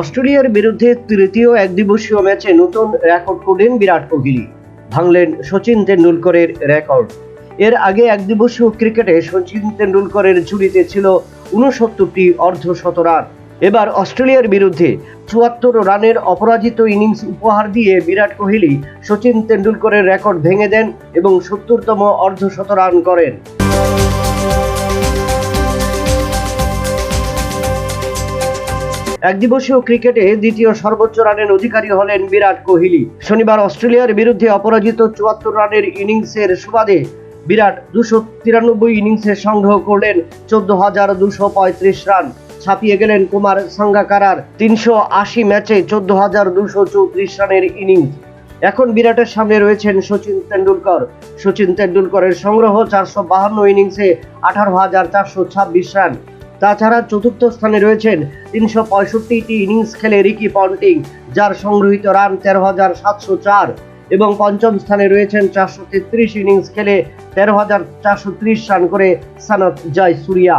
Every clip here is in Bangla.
অস্ট্রেলিয়ার বিরুদ্ধে তৃতীয় একদিবসীয় ম্যাচে নতুন রেকর্ড করলেন বিরাট কোহলি। ভাঙলেন সচিন তেন্ডুলকরের রেকর্ড। এর আগে একদিবসীয় ক্রিকেটে সচিন তেন্ডুলকরের ঝুড়িতে ছিল উনসত্তরটি অর্ধশত রান। এবার অস্ট্রেলিয়ার বিরুদ্ধে চুয়াত্তর রানের অপরাজিত ইনিংস উপহার দিয়ে বিরাট কোহলি সচিন তেন্ডুলকরের রেকর্ড ভেঙে দেন এবং সত্তরতম অর্ধশত রান করেন। একদিবসীয় ক্রিকেটে দ্বিতীয় সর্বোচ্চ রানের অধিকারী হলেন বিরাট কোহলি। শনিবার অস্ট্রেলিয়ার বিরুদ্ধে অপরাজিত চুয়াত্তর রানের ইনিংসের সুবাদে বিরাট দুশো তিরানব্বই ইনিংসে সংগ্রহ করলেন চোদ্দ হাজার দুশো পঁয়ত্রিশ রান। ছাপিয়ে গেলেন কুমার সাঙ্গাকারার তিনশো আশি ম্যাচে চোদ্দ হাজার দুশো চৌত্রিশ রানের ইনিংস। এখন বিরাটের সামনে রয়েছেন সচিন তেন্ডুলকর। সচিন তেন্ডুলকরের সংগ্রহ চারশো বাহান্ন ইনিংসে আঠারো হাজার চারশো ছাব্বিশ রান। তাছাড়া চতুর্থ স্থানে রয়েছেন তিনশো পঁয়ষট্টিটি ইনিংস খেলে রিকি পন্টিং, যার সংগৃহীত রান তেরো হাজার সাতশো চার, এবং পঞ্চম স্থানে রয়েছেন চারশো তেত্রিশ ইনিংস খেলে তেরো হাজার চারশো ত্রিশ রান করে সানত জয় সুরিয়া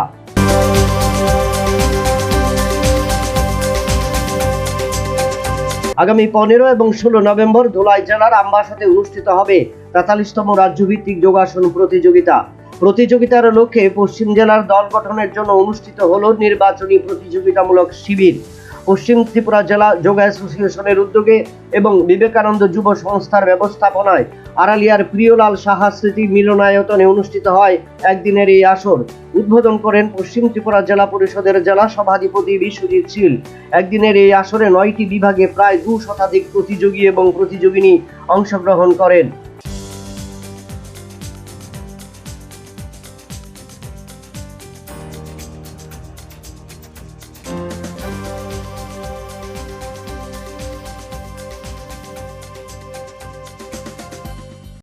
আগামী পনেরো এবং ষোলো নভেম্বর ধুলাই জেলার আম্বাসাতে অনুষ্ঠিত হবে তেতাল্লিশতম রাজ্যভিত্তিক যোগাসন প্রতিযোগিতা। প্রতিযোগিতার লক্ষ্যে পশ্চিম জেলার দল গঠনের জন্য অনুষ্ঠিত হল নির্বাচনী প্রতিযোগিতামূলক শিবির। পশ্চিম ত্রিপুরা জেলা যোগ অ্যাসোসিয়েশনের উদ্যোগে এবং বিবেকানন্দ যুব সংস্থার ব্যবস্থাপনায় আড়ালিয়ার প্রিয়লাল সাহা স্মৃতি মিলনায়তনে অনুষ্ঠিত হয় একদিনের এই আসর। উদ্বোধন করেন পশ্চিম ত্রিপুরা জেলা পরিষদের জেলা সভাধিপতি বিশ্বজিৎ শীল। একদিনের এই আসরে নয়টি বিভাগে প্রায় দু শতাধিক প্রতিযোগী এবং প্রতিযোগিনী অংশগ্রহণ করেন।